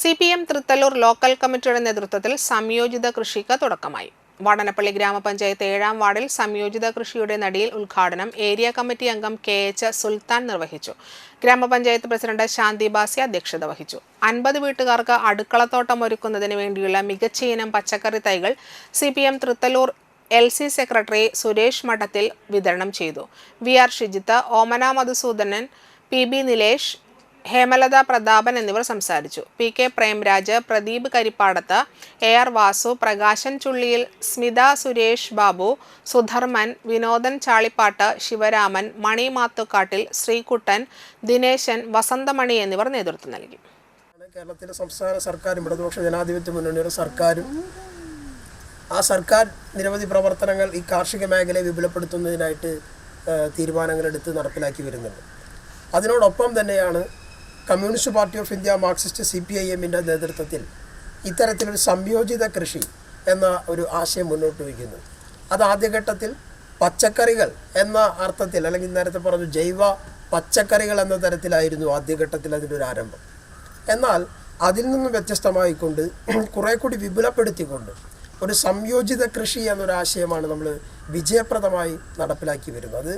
C P M Thrithallur local കമ്മിറ്റിയുടെ നേതൃത്വത്തിൽ സംയോജിത കൃഷിക്ക് തുടക്കമായി. വാടനപ്പള്ളി ഗ്രാമപഞ്ചായത്ത് ഏഴാം വാർഡിൽ സംയോജിത കൃഷിയുടെ നടിയിൽ ഉദ്ഘാടനം ഏരിയ കമ്മിറ്റി അംഗം കെ എച്ച് സുൽത്താൻ നിർവഹിച്ചു. ഗ്രാമപഞ്ചായത്ത് പ്രസിഡന്റ് ശാന്തി ബാസി അധ്യക്ഷത വഹിച്ചു. അൻപത് വീട്ടുകാർക്ക് അടുക്കളത്തോട്ടം ഒരുക്കുന്നതിന് വേണ്ടിയുള്ള മികച്ച ഇനം പച്ചക്കറി തൈകൾ C P M Thrithallur L C secretary Suresh Madathil വിതരണം ചെയ്തു. V R Shijith Omana Madhusudanan P B Nilesh Hemalatha Prathapan എന്നിവർ സംസാരിച്ചു. P K Premraj Pradeep Karippadath A R Vasu Prakashan Chulliyil Smitha Suresh Babu Sudharman Vinodan Chalippatt Sivaraman Mani Mathukkattil Sreekuttan Dineshan Vasanthamani എന്നിവർ നേതൃത്വം നൽകി. കേരളത്തിലെ സംസ്ഥാന സർക്കാരും ഇടതുപക്ഷ ജനാധിപത്യ മുന്നണിയുടെ സർക്കാരും ആ സർക്കാർ നിരവധി പ്രവർത്തനങ്ങൾ ഈ കാർഷിക മേഖലയെ വിപുലപ്പെടുത്തുന്നതിനായിട്ട് തീരുമാനങ്ങളെടുത്ത് നടപ്പിലാക്കി വരുന്നുണ്ട്. അതിനോടൊപ്പം തന്നെയാണ് Communist Party of India Marxist C P I എമ്മിന്റെ നേതൃത്വത്തിൽ ഇത്തരത്തിലൊരു സംയോജിത കൃഷി എന്ന ഒരു ആശയം മുന്നോട്ട് വയ്ക്കുന്നു. അത് ആദ്യഘട്ടത്തിൽ പച്ചക്കറികൾ എന്ന അർത്ഥത്തിൽ അല്ലെങ്കിൽ നേരത്തെ പറഞ്ഞു ജൈവ പച്ചക്കറികൾ എന്ന തരത്തിലായിരുന്നു ആദ്യഘട്ടത്തിൽ അതിന്റെ ഒരു ആരംഭം. എന്നാൽ അതിൽ നിന്നും വ്യത്യസ്തമായിക്കൊണ്ട് കുറേ കൂടി വിപുലപ്പെടുത്തിക്കൊണ്ട് ഒരു സംയോജിത കൃഷി എന്നൊരു ആശയമാണ് നമ്മൾ വിജയപ്രദമായി നടപ്പിലാക്കി വരുന്നത്.